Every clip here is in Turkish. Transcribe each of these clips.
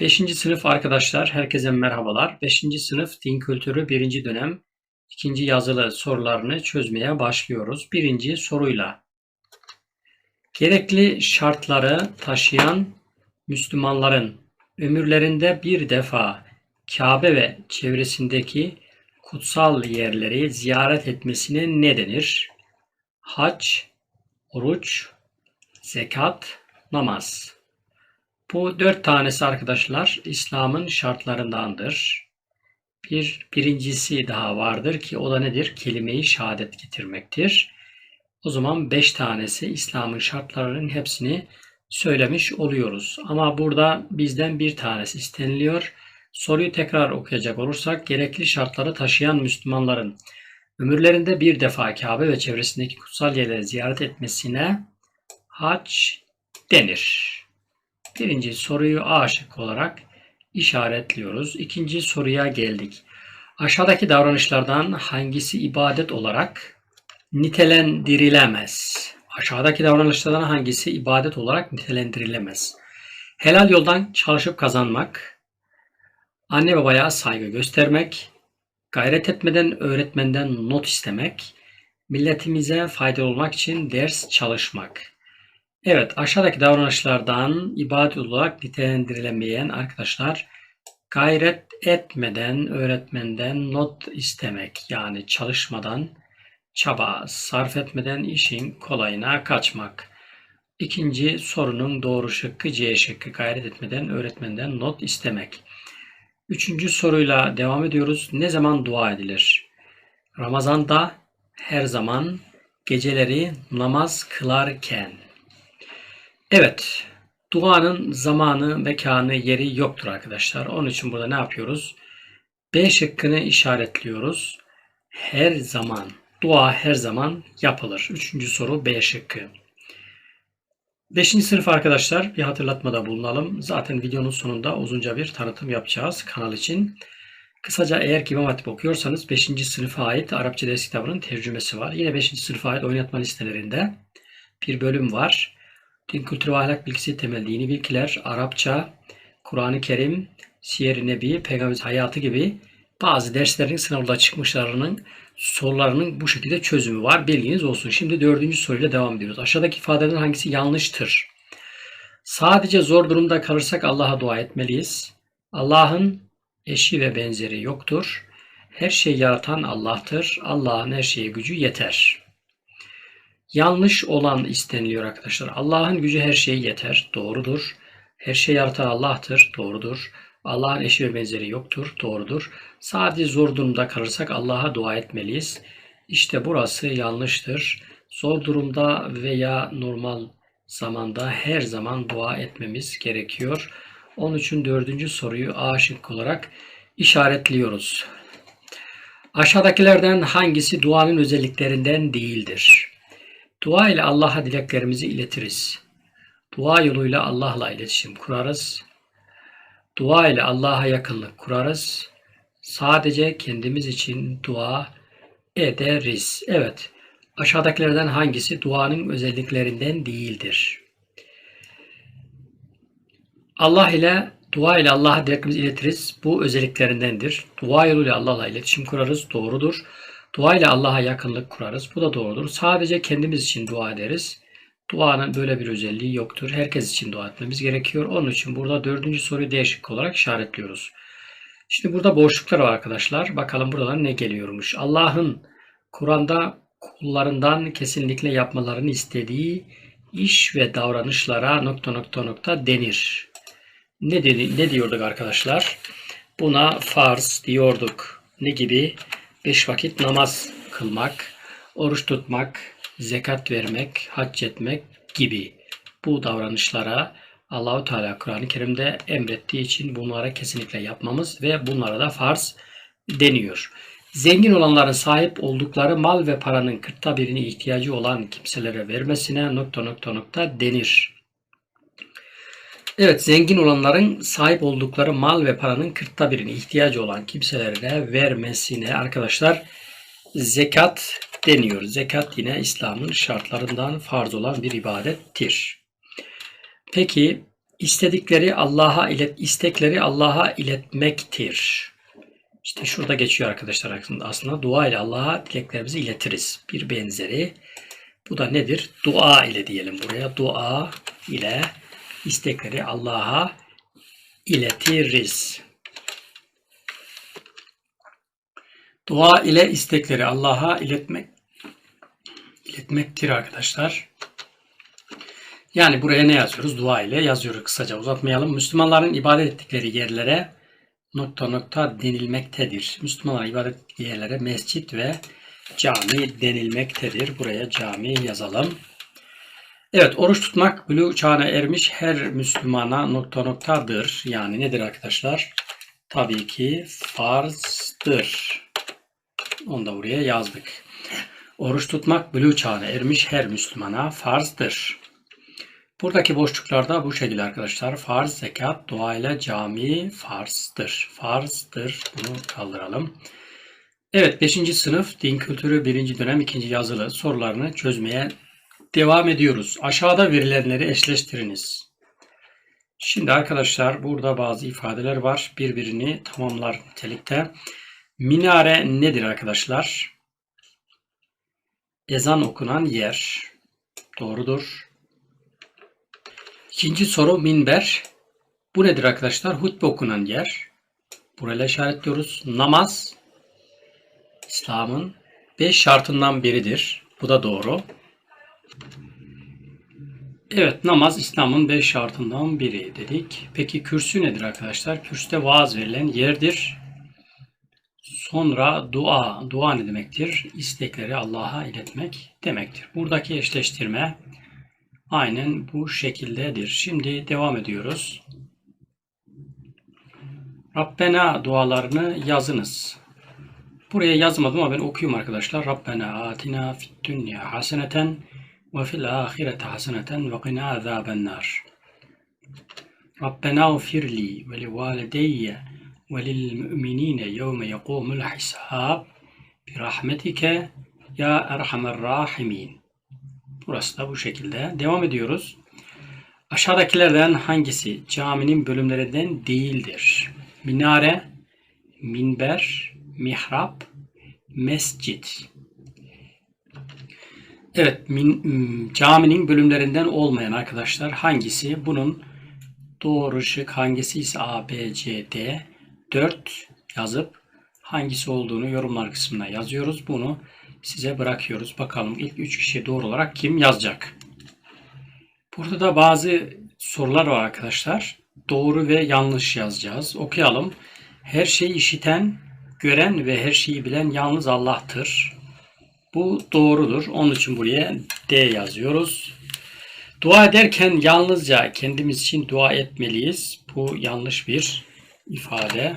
5. sınıf arkadaşlar, herkese merhabalar. 5. sınıf din kültürü 1. dönem 2. yazılı sorularını çözmeye başlıyoruz. Birinci soruyla. Gerekli şartları taşıyan Müslümanların ömürlerinde bir defa Kabe ve çevresindeki kutsal yerleri ziyaret etmesine ne denir? Hac, oruç, zekat, namaz. Bu dört tanesi arkadaşlar İslam'ın şartlarındandır. Bir birincisi daha vardır ki o da nedir? Kelime-i şehadet getirmektir. O zaman beş tanesi İslam'ın şartlarının hepsini söylemiş oluyoruz. Ama burada bizden bir tanesi isteniliyor. Soruyu tekrar okuyacak olursak gerekli şartları taşıyan Müslümanların ömürlerinde bir defa Kabe ve çevresindeki kutsal yerleri ziyaret etmesine hac denir. Birinci soruyu A şıkkı olarak işaretliyoruz. İkinci soruya geldik. Aşağıdaki davranışlardan hangisi ibadet olarak nitelendirilemez? Aşağıdaki davranışlardan hangisi ibadet olarak nitelendirilemez? Helal yoldan çalışıp kazanmak, anne babaya saygı göstermek, gayret etmeden öğretmenden not istemek, milletimize faydalı olmak için ders çalışmak. Evet, aşağıdaki davranışlardan ibadet olarak nitelendirilemeyen arkadaşlar gayret etmeden öğretmenden not istemek yani çalışmadan çaba sarf etmeden işin kolayına kaçmak. İkinci sorunun doğru şıkkı C şıkkı gayret etmeden öğretmenden not istemek. Üçüncü soruyla devam ediyoruz. Ne zaman dua edilir? Ramazanda her zaman geceleri namaz kılarken. Evet, duanın zamanı, mekanı, yeri yoktur arkadaşlar. Onun için burada ne yapıyoruz? B şıkkını işaretliyoruz. Her zaman, dua her zaman yapılır. Üçüncü soru B şıkkı. Beşinci sınıf arkadaşlar bir hatırlatmada bulunalım. Zaten videonun sonunda uzunca bir tanıtım yapacağız kanal için. Kısaca eğer ki İmam okuyorsanız 5. sınıfa ait Arapça ders kitabının tercümesi var. Yine 5. sınıfa ait oynatma listelerinde bir bölüm var. Din kültürü ve ahlak bilgisi temel dini bilgiler, Arapça, Kur'an-ı Kerim, Siyer-i Nebi, Peygamber hayatı gibi bazı derslerin sınavda çıkmışlarının sorularının bu şekilde çözümü var. Bilginiz olsun. Şimdi dördüncü soruyla devam ediyoruz. Aşağıdaki ifadelerin hangisi yanlıştır? Sadece zor durumda kalırsak Allah'a dua etmeliyiz. Allah'ın eşi ve benzeri yoktur. Her şeyi yaratan Allah'tır. Allah'ın her şeye gücü yeter. Yanlış olan isteniliyor arkadaşlar. Allah'ın gücü her şeye yeter. Doğrudur. Her şeyi yaratan Allah'tır. Doğrudur. Allah'ın eşi ve benzeri yoktur. Doğrudur. Sadece zor durumda kalırsak Allah'a dua etmeliyiz. İşte burası yanlıştır. Zor durumda veya normal zamanda her zaman dua etmemiz gerekiyor. Onun için dördüncü soruyu A olarak işaretliyoruz. Aşağıdakilerden hangisi duanın özelliklerinden değildir? Dua ile Allah'a dileklerimizi iletiriz. Dua yoluyla Allah'la iletişim kurarız. Dua ile Allah'a yakınlık kurarız. Sadece kendimiz için dua ederiz. Evet, aşağıdakilerden hangisi duanın özelliklerinden değildir? Allah ile dua ile Allah'a dileklerimizi iletiriz. Bu özelliklerindendir. Dua yoluyla Allah'la iletişim kurarız. Doğrudur. Dua ile Allah'a yakınlık kurarız. Bu da doğrudur. Sadece kendimiz için dua ederiz. Duanın böyle bir özelliği yoktur. Herkes için dua etmemiz gerekiyor. Onun için burada dördüncü soruyu değişik olarak işaretliyoruz. Şimdi burada boşluklar var arkadaşlar. Bakalım buradan ne geliyormuş. Allah'ın Kur'an'da kullarından kesinlikle yapmalarını istediği iş ve davranışlara nokta nokta nokta denir. Ne, dedi, ne diyorduk arkadaşlar? Buna farz diyorduk. Ne gibi? Beş vakit namaz kılmak, oruç tutmak, zekat vermek, hac etmek gibi bu davranışlara Allahu Teala Kur'an-ı Kerim'de emrettiği için bunlara kesinlikle yapmamız ve bunlara da farz deniyor. Zengin olanların sahip oldukları mal ve paranın kırkta birini ihtiyacı olan kimselere vermesine nokta nokta nokta denir. Evet zengin olanların sahip oldukları mal ve paranın kırkta birini ihtiyacı olan kimselere vermesine arkadaşlar zekat deniyor. Zekat yine İslam'ın şartlarından farz olan bir ibadettir. Peki istedikleri Allah'a ilet istekleri Allah'a iletmektir. İşte şurada geçiyor arkadaşlar aslında. Dua ile Allah'a dileklerimizi iletiriz. Bir benzeri. Bu da nedir? Dua ile diyelim buraya. Dua ile istekleri Allah'a iletiriz. Dua ile istekleri Allah'a iletmek iletmektir arkadaşlar. Yani buraya ne yazıyoruz? Dua ile yazıyoruz kısaca uzatmayalım. Müslümanların ibadet ettikleri yerlere nokta nokta denilmektedir. Müslümanların ibadet ettikleri yerlere mescit ve cami denilmektedir. Buraya cami yazalım. Evet oruç tutmak bülü çağına ermiş her Müslümana nokta noktadır. Yani nedir arkadaşlar? Tabii ki farzdır. Onu da buraya yazdık. Oruç tutmak bülü çağına ermiş her Müslümana farzdır. Buradaki boşluklarda bu şekilde arkadaşlar. Farz, zekat, dua ile cami farzdır. Farzdır. Bunu kaldıralım. Evet 5. sınıf din kültürü 1. dönem 2. yazılı sorularını çözmeye devam ediyoruz. Aşağıda verilenleri eşleştiriniz. Şimdi arkadaşlar burada bazı ifadeler var. Birbirini tamamlar nitelikte. Minare nedir arkadaşlar? Ezan okunan yer. Doğrudur. İkinci soru minber. Bu nedir arkadaşlar? Hutbe okunan yer. Burayla işaretliyoruz. Namaz İslam'ın beş şartından biridir. Bu da doğru. Evet namaz İslam'ın beş şartından biri dedik. Peki kürsü nedir arkadaşlar? Kürsüde vaaz verilen yerdir. Sonra dua. Dua ne demektir? İstekleri Allah'a iletmek demektir. Buradaki eşleştirme aynen bu şekildedir. Şimdi devam ediyoruz. Rabbena dualarını yazınız. Buraya yazmadım ama ben okuyayım arkadaşlar. Rabbena atina fid dünya haseneten azaben nar. Rabbena ufirli ve li valideyye ve lil müminine yevme yekumul hisab bi rahmetike ya erhamer rahimin. Burası da bu şekilde. Devam ediyoruz. Aşağıdakilerden hangisi caminin bölümlerinden değildir? Minare, minber, mihrap, mescit. Evet, min, caminin bölümlerinden olmayan arkadaşlar hangisi? Bunun doğru şık hangisi ise A, B, C, D 4 yazıp hangisi olduğunu yorumlar kısmına yazıyoruz. Bunu size bırakıyoruz. Bakalım ilk 3 kişi doğru olarak kim yazacak? Burada da bazı sorular var arkadaşlar. Doğru ve yanlış yazacağız. Okuyalım. Her şeyi işiten, gören ve her şeyi bilen yalnız Allah'tır. Bu doğrudur. Onun için buraya D yazıyoruz. Dua ederken yalnızca kendimiz için dua etmeliyiz. Bu yanlış bir ifade.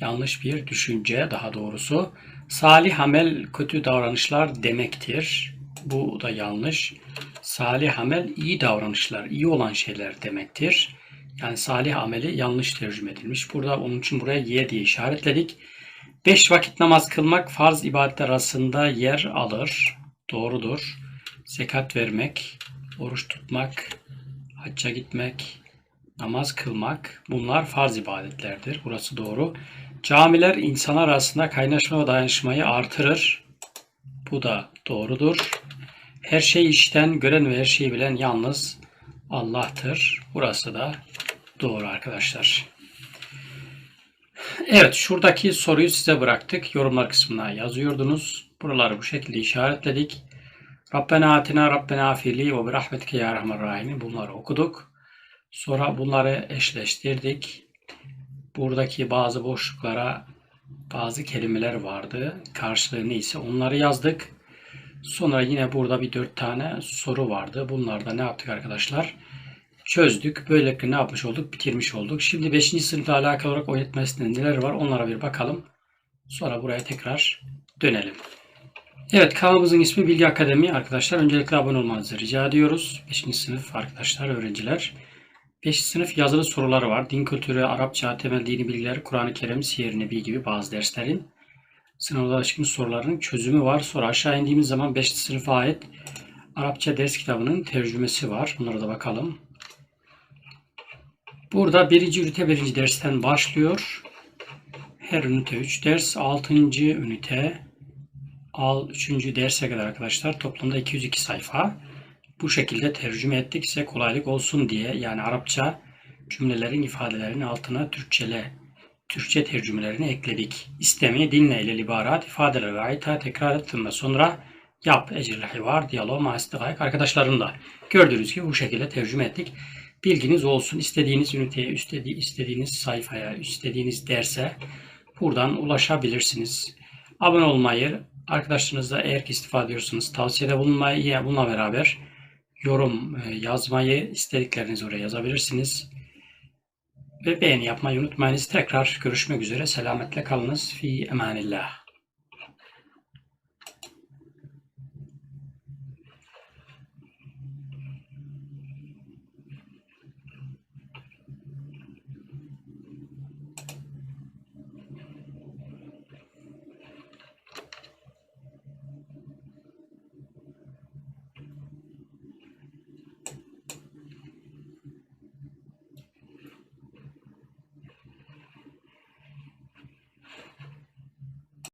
Yanlış bir düşünce daha doğrusu. Salih amel kötü davranışlar demektir. Bu da yanlış. Salih amel iyi davranışlar, iyi olan şeyler demektir. Yani salih ameli yanlış tercüme edilmiş. Burada onun için buraya Y diye işaretledik. Beş vakit namaz kılmak farz ibadetler arasında yer alır. Doğrudur. Zekat vermek, oruç tutmak, hacca gitmek, namaz kılmak bunlar farz ibadetlerdir. Burası doğru. Camiler insanlar arasında kaynaşma ve dayanışmayı artırır. Bu da doğrudur. Her şeyi işten, gören ve her şeyi bilen yalnız Allah'tır. Burası da doğru arkadaşlar. Evet, şuradaki soruyu size bıraktık. Yorumlar kısmına yazıyordunuz. Buraları bu şekilde işaretledik. Rabbena atina Rabbena afili ve birahmetike ya rahman rahimi. Bunları okuduk. Sonra bunları eşleştirdik. Buradaki bazı boşluklara bazı kelimeler vardı. Karşılığı neyse onları yazdık. Sonra yine burada bir dört tane soru vardı. Bunlarda ne yaptık arkadaşlar? Çözdük. Böylelikle ne yapmış olduk? Bitirmiş olduk. Şimdi 5. sınıfla alakalı olarak öğretmesinde neler var? Onlara bir bakalım. Sonra buraya tekrar dönelim. Evet kanalımızın ismi Bilgi Akademi arkadaşlar. Öncelikle abone olmanızı rica ediyoruz. 5. sınıf arkadaşlar, öğrenciler. 5. sınıf yazılı soruları var. Din kültürü, Arapça, temel dini bilgiler, Kur'an-ı Kerim, siyer nebi gibi bazı derslerin sınavda çıkmış soruların çözümü var. Sonra aşağı indiğimiz zaman 5. sınıfa ait Arapça ders kitabının tercümesi var. Bunlara da bakalım. Burada birinci ünite birinci dersten başlıyor. Her ünite 3 ders. Altıncı ünite al üçüncü derse kadar arkadaşlar toplamda 202 sayfa. Bu şekilde tercüme ettik size kolaylık olsun diye yani Arapça cümlelerin ifadelerin altına Türkçele Türkçe tercümelerini ekledik. İstemi dinle ile ibarat ifadeler ve ayta tekrar ettim ve sonra yap ecril hivar diyalog mahastigayk arkadaşlarımla. Gördüğünüz gibi bu şekilde tercüme ettik. Bilginiz olsun. İstediğiniz üniteye, istedi- istediğiniz sayfaya, istediğiniz derse buradan ulaşabilirsiniz. Abone olmayı, arkadaşlarınızla eğer ki istifade ediyorsanız tavsiyede bulunmayı, bununla beraber yorum e, yazmayı, istediklerinizi oraya yazabilirsiniz. Ve beğeni yapmayı unutmayınız. Tekrar görüşmek üzere. Selametle kalınız. Fi emanillah.